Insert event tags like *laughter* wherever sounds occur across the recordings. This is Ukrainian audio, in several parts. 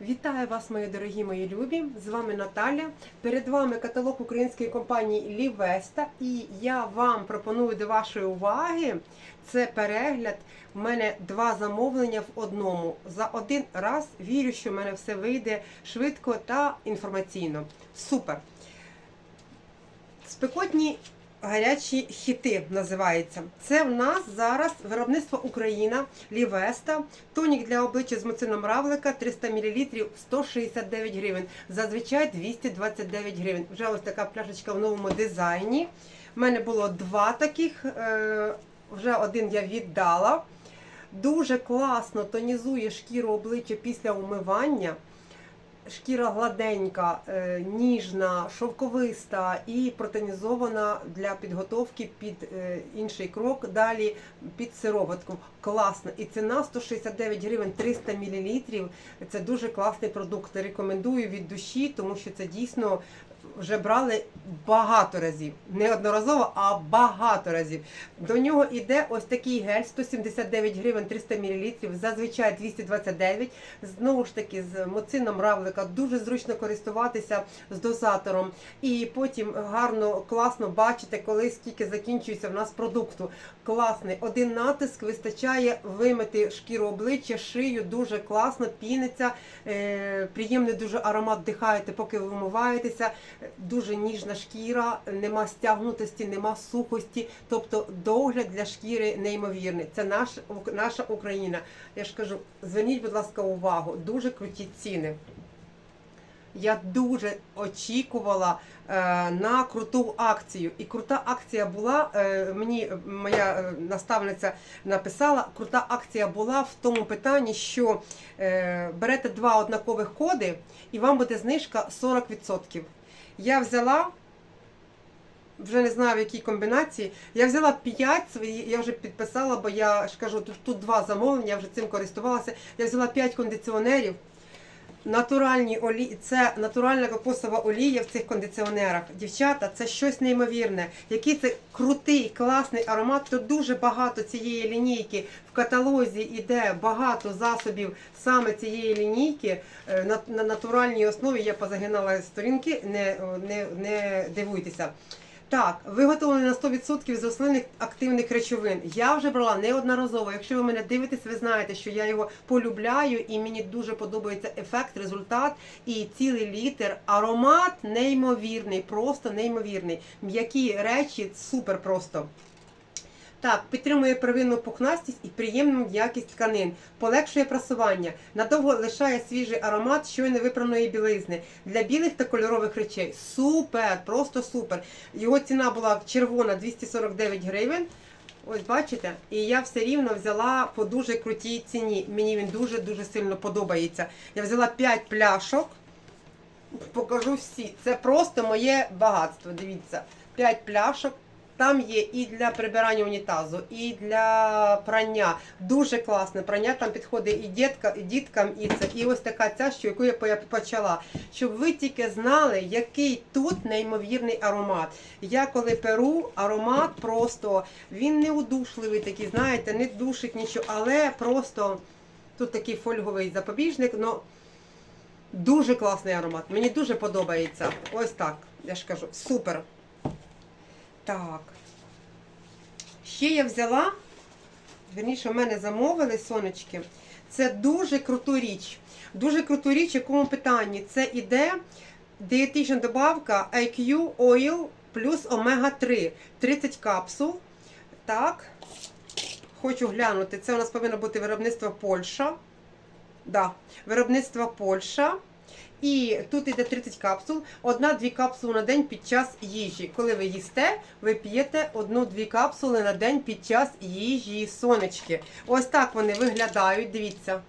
Вітаю вас, мої дорогі мої любі! З вами Наталя. Перед вами каталог української компанії Лівеста. І я вам пропоную до вашої уваги це перегляд. У мене два замовлення в одному. За один раз вірю, що в мене все вийде швидко та інформаційно. Супер! Спекотні гарячі хіти називається. Це в нас зараз виробництво Україна, Лівеста, тонік для обличчя з муцином равлика 300 мл 169 гривень. Зазвичай 229 гривень. Вже ось така пляшечка в новому дизайні. У мене було два таких, е, вже один я віддала. Дуже класно тонізує шкіру обличчя після умивання. Шкіра гладенька, е, ніжна, шовковиста і протонізована для підготовки під е, інший крок. Далі під сироватку. Класно. І ціна 169 гривень 300 мл. Це дуже класний продукт. Рекомендую від душі, тому що це дійсно вже брали багато разів. Не одноразово, а багато разів. До нього йде ось такий гель 179 гривень 300 мл, зазвичай 229 Знову ж таки, з моцином равлика дуже зручно користуватися з дозатором. І потім гарно, класно бачите, коли скільки закінчується в нас продукту. Класний. Один натиск вистачає вимити шкіру обличчя, шию, дуже класно, піниться, е, приємний дуже аромат вдихаєте, поки ви вмиваєтеся. Дуже ніжна шкіра, нема стягнутості, нема сухості. Тобто догляд для шкіри неймовірний. Це наш, наша Україна. Я ж кажу, зверніть, будь ласка, увагу, дуже круті ціни. Я дуже очікувала е, на круту акцію. І крута акція була. Е, мені моя е, наставниця написала, крута акція була в тому питанні, що е, берете два однакових коди, і вам буде знижка 40%. Я взяла. Вже не знаю в якій комбінації. Я взяла 5 свої, я вже підписала, бо я ж кажу, тут, тут два замовлення, я вже цим користувалася. Я взяла 5 кондиціонерів. Натуральні олії, це натуральна кокосова олія в цих кондиціонерах. Дівчата, це щось неймовірне. Який це крутий, класний аромат. Тут дуже багато цієї лінійки в каталозі іде багато засобів саме цієї лінійки е, на, на натуральній основі. Я позагинала сторінки, не, не, не дивуйтеся. Так, виготовлений на 100% з рослинних активних речовин. Я вже брала неодноразово. Якщо ви мене дивитесь, ви знаєте, що я його полюбляю і мені дуже подобається ефект, результат і цілий літр. Аромат неймовірний, просто неймовірний. М'які речі супер просто. Так, підтримує первинну пухнастість і приємну якість тканин, полегшує прасування, надовго лишає свіжий аромат щойно випраної білизни для білих та кольорових речей. Супер, просто супер. Його ціна була червона 249 гривень. Ось бачите, і я все рівно взяла по дуже крутій ціні. Мені він дуже-дуже сильно подобається. Я взяла 5 пляшок. Покажу всі. Це просто моє багатство. Дивіться, 5 пляшок. Там є і для прибирання унітазу, і для прання. Дуже класне прання. Там підходить і дітка, і діткам, і це. І ось така ця, що яку я почала. Щоб ви тільки знали, який тут неймовірний аромат. Я коли перу, аромат просто він не удушливий, такий, знаєте, не душить нічого, але просто тут такий фольговий запобіжник. но Дуже класний аромат. Мені дуже подобається. Ось так. Я ж кажу, супер. Так. Ще я взяла, верніше, в мене замовили сонечки. Це дуже круту річ. Дуже круту річ, в якому питанні. Це іде дієтична добавка IQ Oil плюс омега 3. 30 капсул. Так. Хочу глянути. Це у нас повинно бути виробництво Польща. Да, виробництво Польща. І тут йде 30 капсул, одна-дві капсули на день під час їжі. Коли ви їсте, ви п'єте одну-дві капсули на день під час їжі сонечки. Ось так вони виглядають. Дивіться.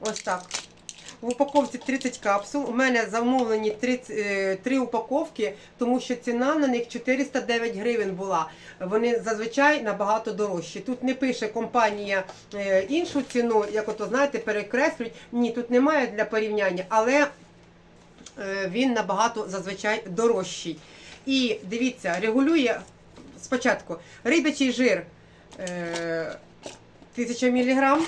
Ось так. В упаковці 30 капсул. У мене замовлені 3, 3 упаковки, тому що ціна на них 409 гривень була. Вони зазвичай набагато дорожчі. Тут не пише компанія е, іншу ціну, як ото знаєте, перекреслюють. Ні, тут немає для порівняння, але е, він набагато зазвичай дорожчий. І дивіться, регулює спочатку рибячий жир е, 1000 мг.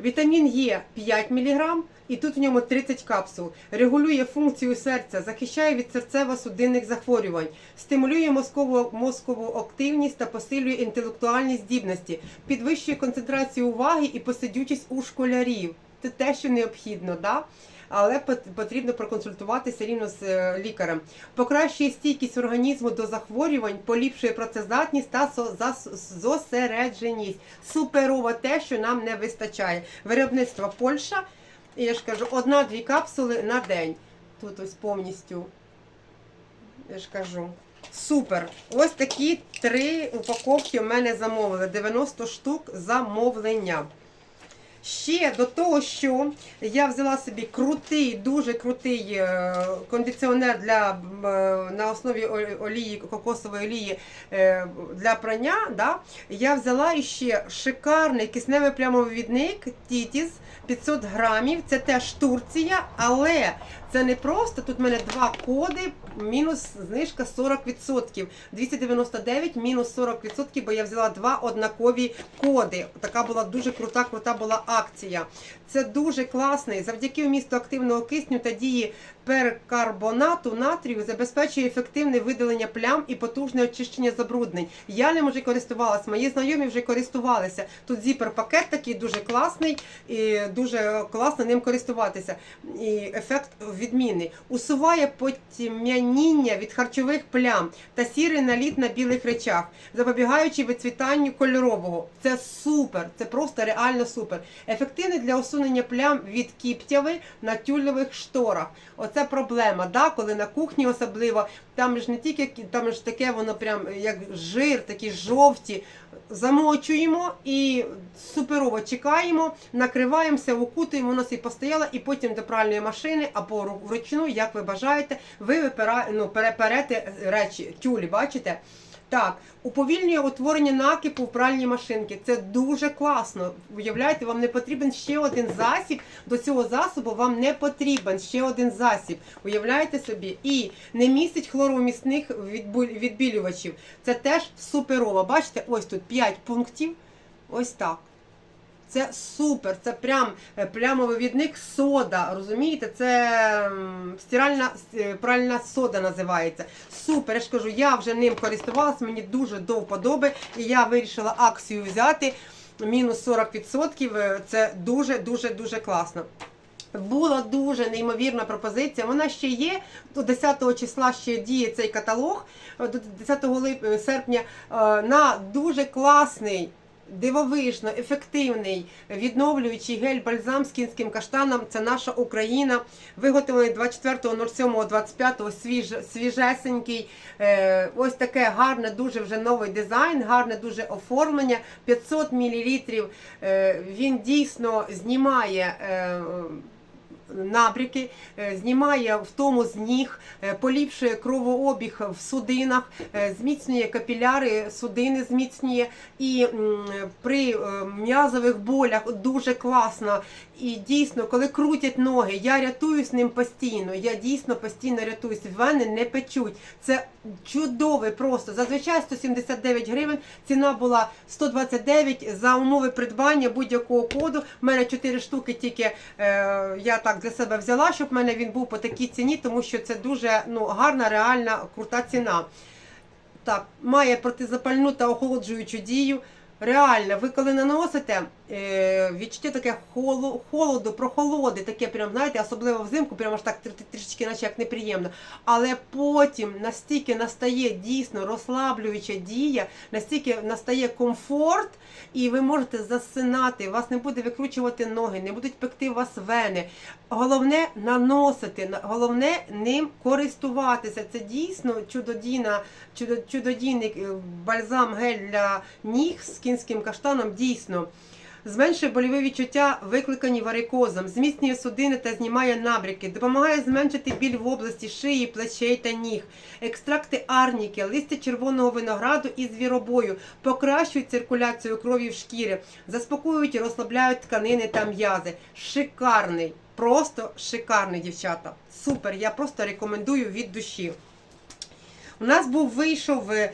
Вітамін Е 5 мг, і тут в ньому 30 капсул. Регулює функцію серця, захищає від серцево-судинних захворювань, стимулює мозкову, мозкову активність та посилює інтелектуальні здібності, підвищує концентрацію уваги і посидючість у школярів. Це те, що необхідно, да? Але потрібно проконсультуватися рівно з е, лікарем. Покращує стійкість організму до захворювань, поліпшує працездатність та зосередженість. Суперово те, що нам не вистачає. Виробництво Польща. Я ж кажу, одна-дві капсули на день. Тут ось повністю. Я ж кажу. Супер! Ось такі три упаковки в мене замовили. 90 штук замовлення. Ще до того, що я взяла собі крутий, дуже крутий е, кондиціонер для, е, на основі олії, кокосової олії е, для прання. Да? Я взяла ще шикарний кисневий прямовідник Тітіс 500 грамів. Це теж Турція, але це не просто. Тут в мене два коди, мінус знижка 40%. 299 мінус 40%, бо я взяла два однакові коди. Така була дуже крута, крута була акція. Це дуже класний. Завдяки вмісту активного кисню та дії перкарбонату натрію забезпечує ефективне видалення плям і потужне очищення забруднень. Я ним вже користувалася, мої знайомі вже користувалися. Тут зіпер-пакет такий дуже класний і дуже класно ним користуватися. І ефект відмінний. Усуває потемняння від харчових плям та сірий наліт на білих речах, запобігаючи вицвітанню кольорового. Це супер, це просто реально супер. Ефективний для усунення плям від кіптяви на тюльових шторах. Проблема, да? коли на кухні особливо, там ж не тільки там ж таке воно прям як жир, такі жовті. Замочуємо і суперово чекаємо, накриваємося, укутуємо, воно і постояло, і потім до пральної машини або ру- вручну, як ви бажаєте, ви випира... ну, переперете речі, тюлі, бачите? Так, уповільнює утворення накипу в пральні машинки. Це дуже класно. Уявляєте, вам не потрібен ще один засіб. До цього засобу вам не потрібен ще один засіб. Уявляєте собі? І не містить хлоровмісних відбілювачів. Це теж суперово. Бачите, ось тут 5 пунктів. Ось так. Це супер, це прям е, прямовивідник сода. Розумієте? Це стиральна е, пральна сода називається. Супер, я ж кажу, я вже ним користувалась, мені дуже до вподоби, і я вирішила акцію взяти. Мінус 40%. е, Це дуже дуже класно. Була дуже неймовірна пропозиція. Вона ще є. До 10 числа ще діє цей каталог. До 10 е, серпня на дуже класний. Дивовижно, ефективний відновлюючий гель бальзам з кінським каштаном. Це наша Україна. Виготовлений 24.07.25, свіж, свіжесенький. Е, ось таке гарне, дуже вже новий дизайн, гарне дуже оформлення. 500 мл. Е, він дійсно знімає. Набряки е, знімає втому з ніг, е, поліпшує кровообіг в судинах, е, зміцнює капіляри, судини зміцнює і при м'язових болях дуже класно. І дійсно, коли крутять ноги, я рятуюсь ним постійно. Я дійсно постійно рятуюсь. Вени не печуть. Це чудовий просто. Зазвичай 179 гривень. Ціна була 129 за умови придбання будь-якого коду. У мене 4 штуки тільки е, я так для себе взяла, щоб в мене він був по такій ціні, тому що це дуже ну, гарна, реальна, крута ціна. Так, має протизапальну та охолоджуючу дію. Реально, ви коли наносите, е, відчуття таке холо, холоду, прохолоди, таке прям, знаєте, особливо взимку, прямо аж так трі- трішечки, наче як неприємно. Але потім настільки настає дійсно розслаблююча дія, настільки настає комфорт, і ви можете засинати, вас не буде викручувати ноги, не будуть пекти вас вени. Головне наносити, на- головне ним користуватися. Це дійсно чудодійна, чудо, чудодійний е, бальзам гель для ніг з кінським каштаном. Дійсно. Зменшує больові відчуття, викликані варикозом, зміцнює судини та знімає набряки, допомагає зменшити біль в області шиї, плечей та ніг, екстракти арніки, листя червоного винограду і звіробою, покращують циркуляцію крові в шкірі, заспокоюють і розслабляють тканини та м'язи. Шикарний, просто шикарний, дівчата. Супер! Я просто рекомендую від душі. У нас був вийшов е,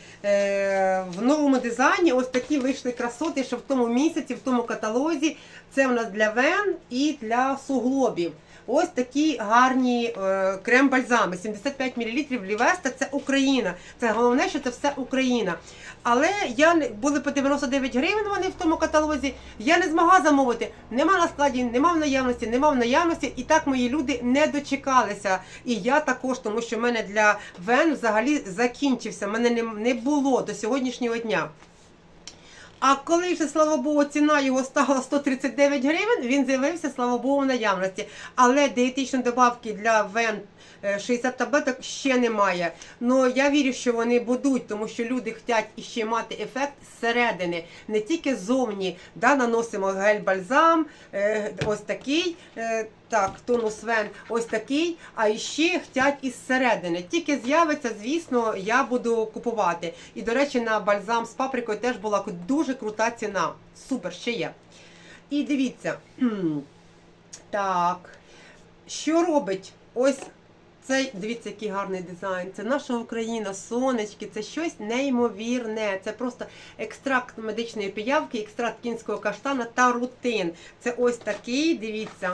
в новому дизайні. Ось такі вийшли красоти, що в тому місяці, в тому каталозі. Це у нас для вен і для суглобів. Ось такі гарні е, крем-бальзами. 75 мл Лівеста це Україна. Це головне, що це все Україна. Але я були по 99 гривень вони в тому каталозі. Я не змогла замовити. Нема на складі, нема в наявності, нема в наявності. І так мої люди не дочекалися. І я також, тому що в мене для вен взагалі закінчився. Мене не, не було до сьогоднішнього дня. А коли вже, слава Богу, ціна його стала 139 гривень, він з'явився, слава Богу, наявності. Але дієтичної добавки для вен 60 таблеток ще немає. Ну я вірю, що вони будуть, тому що люди хочуть іще мати ефект зсередини, не тільки ззовні. Да, наносимо гель-бальзам, е, ось такий. е, так, тонус вен ось такий, а ще хочуть із середини. Тільки з'явиться, звісно, я буду купувати. І, до речі, на бальзам з паприкою теж була дуже крута ціна. Супер, ще є. І дивіться. *clears throat* Так. Що робить ось цей, дивіться, який гарний дизайн. Це наша Україна, сонечки, це щось неймовірне. Це просто екстракт медичної пиявки, екстракт кінського каштана та рутин. Це ось такий, дивіться.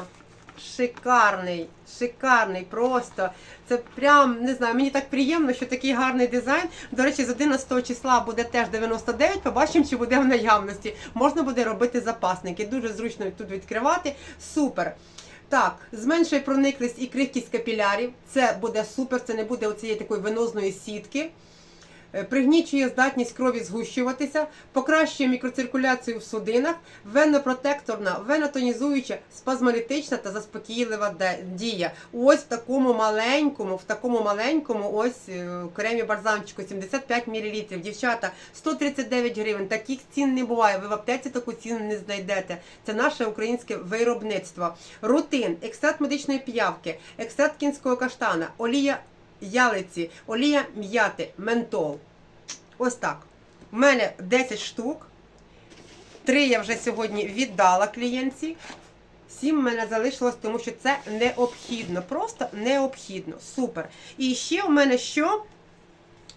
Шикарний, шикарний, просто. Це прям не знаю, мені так приємно, що такий гарний дизайн. До речі, з 11 числа буде теж 99. Побачимо, чи буде в наявності. Можна буде робити запасники. Дуже зручно тут відкривати. Супер. Так, зменшує прониклість і крихкість капілярів. Це буде супер, це не буде оцієї такої венозної сітки. Е, Пригнічує здатність крові згущуватися, покращує мікроциркуляцію в судинах, венопротекторна, венотонізуюча, спазмолітична та заспокійлива дія. Ось в такому маленькому, в такому маленькому ось е, кремі бальзамчику 75 мл. Дівчата, 139 гривень. Таких цін не буває. Ви в аптеці таку ціну не знайдете. Це наше українське виробництво. Рутин, екстракт медичної піявки, екстракт кінського каштана, олія ялиці, олія м'яти, ментол. Ось так. У мене 10 штук. Три я вже сьогодні віддала клієнтці. Сім в мене залишилось, тому що це необхідно. Просто необхідно. Супер. І ще у мене що?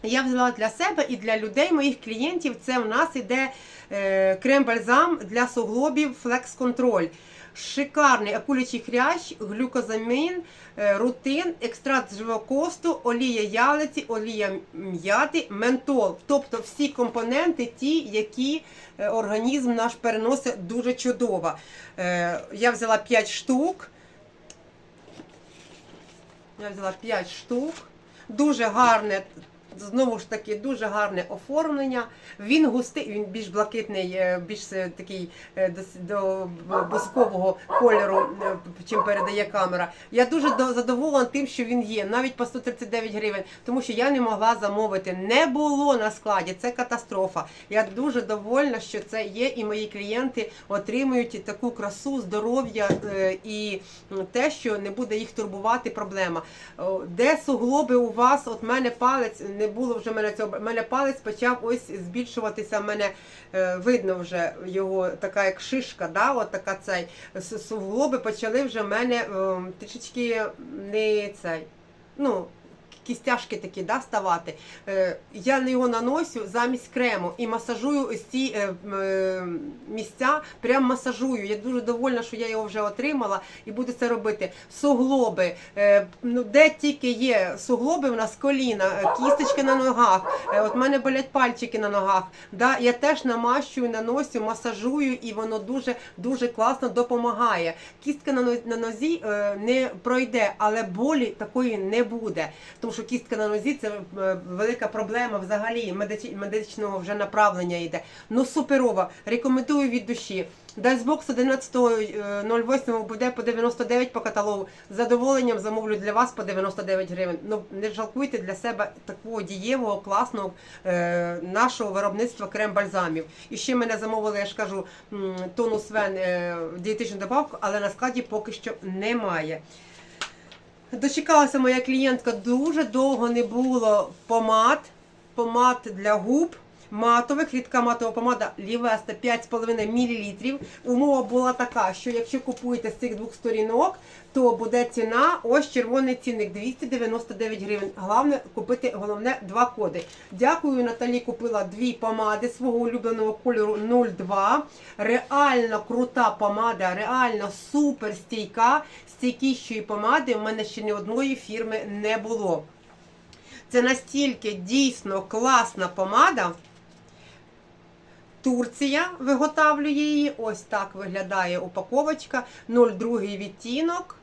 Я взяла для себе і для людей, моїх клієнтів. Це у нас іде е, крем-бальзам для суглобів Flex Control. Шикарний акулячий хрящ, глюкозамін, е, рутин, екстракт живокосту, олія ялиці, олія м'яти, ментол. Тобто всі компоненти, ті, які е, організм наш переносить дуже чудово. Е, Я взяла 5 штук. Я взяла 5 штук. Дуже гарне, знову ж таки, дуже гарне оформлення. Він густий, він більш блакитний, е, більш е, такий е, до, бускового кольору, чим передає камера. Я дуже задоволена тим, що він є, навіть по 139 гривень, тому що я не могла замовити. Не було на складі. Це катастрофа. Я дуже довольна, що це є, і мої клієнти отримують таку красу, здоров'я і те, що не буде їх турбувати проблема. Де суглоби у вас? От мене палець не було вже мене цього. Мене палець почав ось збільшуватися. Мене е, видно вже його така як шишка. Да, от така цей суглоби почали вже мене е, трішечки не цей. Ну, кістяшки такі да, ставати. Е, я його наносю замість крему і масажую ось ці е, е, місця, прям масажую. Я дуже довольна, що я його вже отримала і буду це робити. Суглоби, ну, де тільки є суглоби, у нас коліна, кісточки на ногах, от в мене болять пальчики на ногах. Да, я теж намащую, наносю, масажую, і воно дуже дуже класно допомагає. Кістка на нозі, не пройде, але болі такої не буде. Тому що кістка на нозі це е, велика проблема взагалі медичного вже направлення йде. Ну суперова. Рекомендую від душі. Дайсбокс 11.08 буде по 99 по каталогу. З задоволенням замовлю для вас по 99 гривень. Ну не жалкуйте для себе такого дієвого, класного е, нашого виробництва крем-бальзамів. І ще мене замовили, я ж кажу, тонус вен е, дієтичну добавку, але на складі поки що немає. Дочекалася моя клієнтка, дуже довго не було помад, помад для губ. матових, рідка матова помада Лівеста 5,5 мл. Умова була така, що якщо купуєте з цих двох сторінок, то буде ціна, ось червоний цінник 299 гривень. Головне купити головне два коди. Дякую, Наталі купила дві помади свого улюбленого кольору 02. Реально крута помада, реально супер стійка. Стійкішої помади в мене ще ні одної фірми не було. Це настільки дійсно класна помада. Турція виготовлює її. Ось так виглядає упаковочка. 02 відтінок.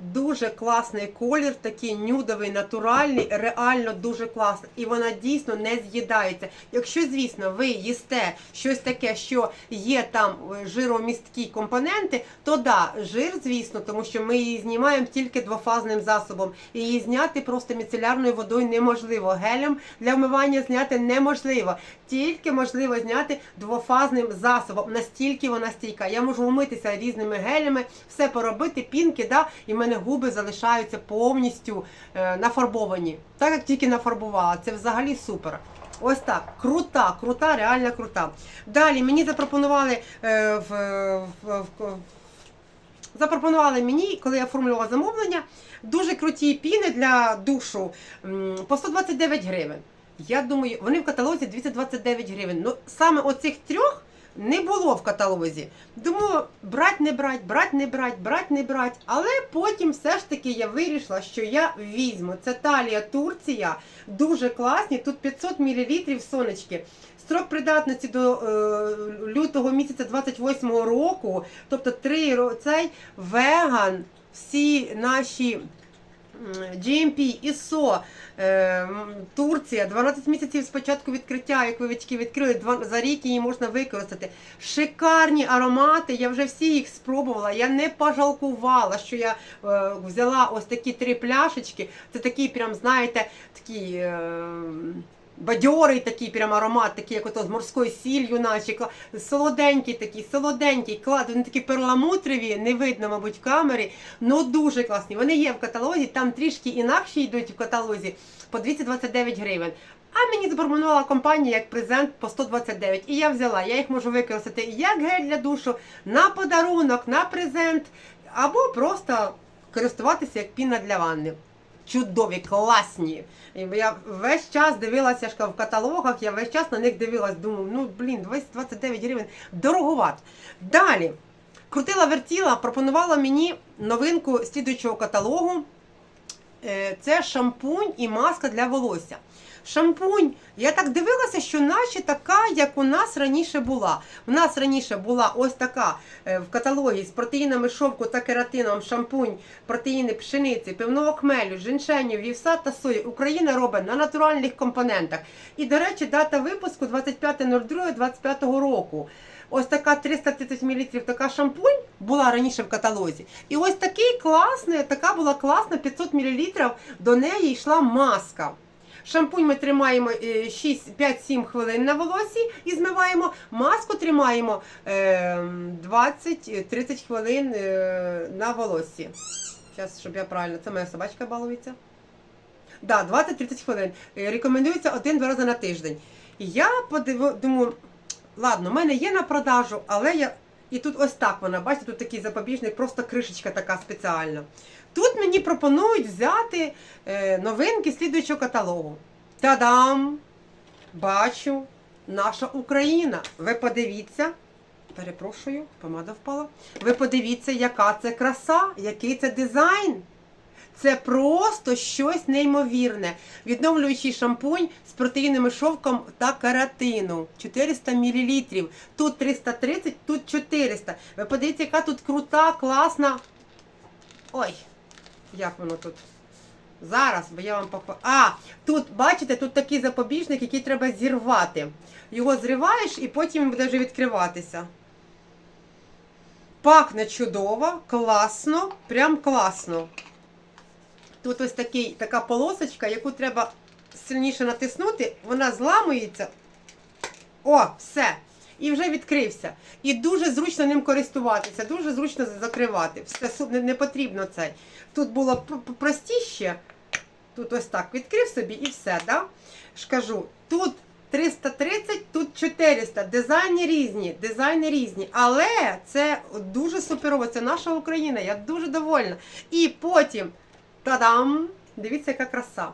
Дуже класний колір, такий нюдовий, натуральний, реально дуже класний. І вона дійсно не з'їдається. Якщо, звісно, ви їсте щось таке, що є там е, жиромісткі компоненти, то да, жир, звісно, тому що ми її знімаємо тільки двофазним засобом. І її зняти просто міцелярною водою неможливо. Гелем для вмивання зняти неможливо. Тільки можливо зняти двофазним засобом. Настільки вона стійка. Я можу вмитися різними гелями, все поробити, пінки, да, і в мене губи залишаються повністю е, нафарбовані. Так як тільки нафарбувала. Це взагалі супер. Ось так, крута, крута, реально крута. Далі мені запропонували е, в, в, в, запропонували мені, коли я оформлювала замовлення, дуже круті піни для душу по 129 гривень. Я думаю, вони в каталозі 229 гривень. Ну, саме оцих трьох не було в каталозі. Думаю, брать, не брать, брать, не брать, брать, не брать. Але потім все ж таки я вирішила, що я візьму. Це талія Турція, дуже класні. Тут 500 мл сонечки. Строк придатності до е, лютого місяця 28-го року, тобто три ро- цей веган, всі наші GMP, ISO, е, Турція, 12 місяців спочатку відкриття, як ви очки відкрили, за рік її можна використати. Шикарні аромати, я вже всі їх спробувала. Я не пожалкувала, що я е, взяла ось такі три пляшечки. Це такі, прям, знаєте, такі. Бадьорий такий прям аромат, такий, як ото з морською сіллю, наче солоденький такий, солоденький, клад, вони такі перламутрові, не видно, мабуть, в камері. Ну дуже класні. Вони є в каталозі, там трішки інакші йдуть в каталозі по 229 гривень. А мені запропонувала компанія як презент по 129. І я взяла. Я їх можу використати як гель для душу, на подарунок, на презент, або просто користуватися як піна для ванни. Чудові, класні. Я весь час дивилася в каталогах, я весь час на них дивилась, думаю, ну блін, 29 гривень дороговат. Далі. Крутила вертіла, пропонувала мені новинку слідуючого каталогу. Е, Це шампунь і маска для волосся. Шампунь, я так дивилася, що наче така, як у нас раніше була. У нас раніше була ось така е, в каталогі з протеїнами шовку та кератином шампунь, протеїни пшениці, пивного хмелю, женьшеню, вівса та сої. Україна робить на натуральних компонентах. І, до речі, дата випуску 25.02.25 року. Ось така 330 мл така шампунь була раніше в каталозі. І ось такий класний, така була класна 500 мл, до неї йшла маска. Шампунь ми тримаємо е, 6 5-7 хвилин на волосі і змиваємо. Маску тримаємо е, 20-30 хвилин е, на волосі. Зараз, щоб я правильно, це моя собачка балується. Да, 20-30 хвилин. Е, Рекомендується один-два рази на тиждень. Я подив... думаю, ладно, в мене є на продажу, але я. І тут ось так вона, бачите, тут такий запобіжник, просто кришечка така спеціальна. Тут мені пропонують взяти е, новинки слідуючого каталогу. Та-дам! Бачу, наша Україна. Ви подивіться. Перепрошую, помада впала. Ви подивіться, яка це краса, який це дизайн. Це просто щось неймовірне. Відновлюючий шампунь з протеїнами шовком та каратину. 400 мл. Тут 330, тут 400. Ви подивіться, яка тут крута, класна. Ой, як воно тут? Зараз, бо я вам попа. А, тут, бачите, тут такий запобіжник, який треба зірвати. Його зриваєш і потім буде вже відкриватися. Пахне чудово, класно, прям класно. Тут ось такий, така полосочка, яку треба сильніше натиснути, вона зламується. О, все. І вже відкрився. І дуже зручно ним користуватися, дуже зручно закривати. Все не, не потрібно цей. Тут було простіше. Тут ось так відкрив собі і все, да? ж тут 330, тут 400. Дизайни різні, дизайни різні. Але це дуже суперово. Це наша Україна. Я дуже довольна. І потім та-дам! Дивіться, яка краса.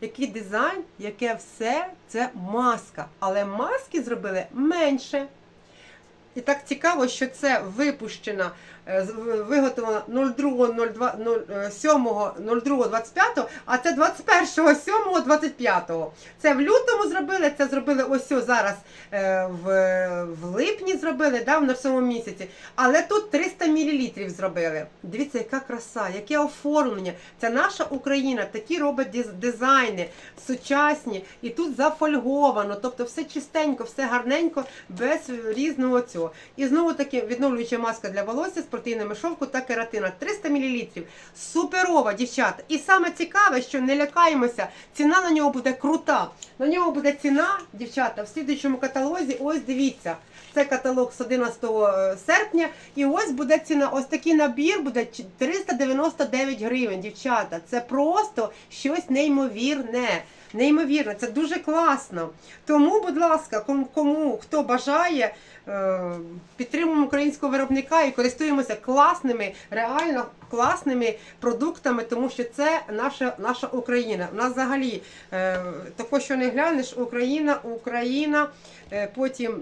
Який дизайн, яке все це маска. Але маски зробили менше. І так цікаво, що це випущено, е, виготовлено 02.02.07.02.25, а це 21.07.25. Це в лютому зробили, це зробили ось зараз е, в, в липні зробили, да, в цьому місяці. Але тут 300 мл зробили. Дивіться, яка краса, яке оформлення. Це наша Україна, такі робить дизайни, сучасні. І тут зафольговано, тобто все чистенько, все гарненько, без різного цього. І знову таки відновлююча маска для волосся з протеїнами шовку та кератина 300 мл. Суперова, дівчата. І саме цікаве, що не лякаємося, ціна на нього буде крута. На нього буде ціна, дівчата, в слідуючому каталозі. Ось дивіться. Це каталог з 11 серпня. І ось буде ціна. Ось такий набір буде 399 гривень, дівчата. Це просто щось неймовірне. Неймовірно, це дуже класно. Тому, будь ласка, кому, кому хто бажає, е, підтримуємо українського виробника і користуємося класними, реально класними продуктами, тому що це наша, наша Україна. У нас взагалі е, тако, що не глянеш, Україна, Україна, е, потім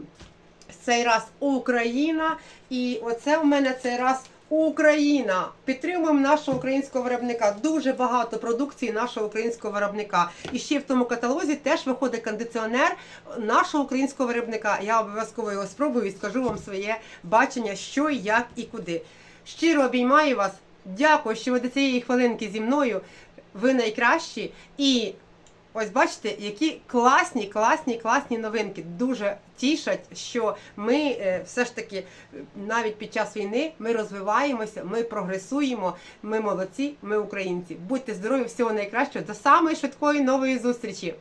цей раз Україна, і оце в мене цей раз. Україна підтримуємо нашого українського виробника. Дуже багато продукції нашого українського виробника. І ще в тому каталозі теж виходить кондиціонер нашого українського виробника. Я обов'язково його спробую і скажу вам своє бачення, що, як і куди. Щиро обіймаю вас. Дякую, що ви до цієї хвилинки зі мною. Ви найкращі. І ось бачите, які класні, класні, класні новинки. Дуже тішать, що ми е, все ж таки навіть під час війни ми розвиваємося, ми прогресуємо. Ми молодці, ми українці. Будьте здорові, всього найкращого. До самої швидкої нової зустрічі!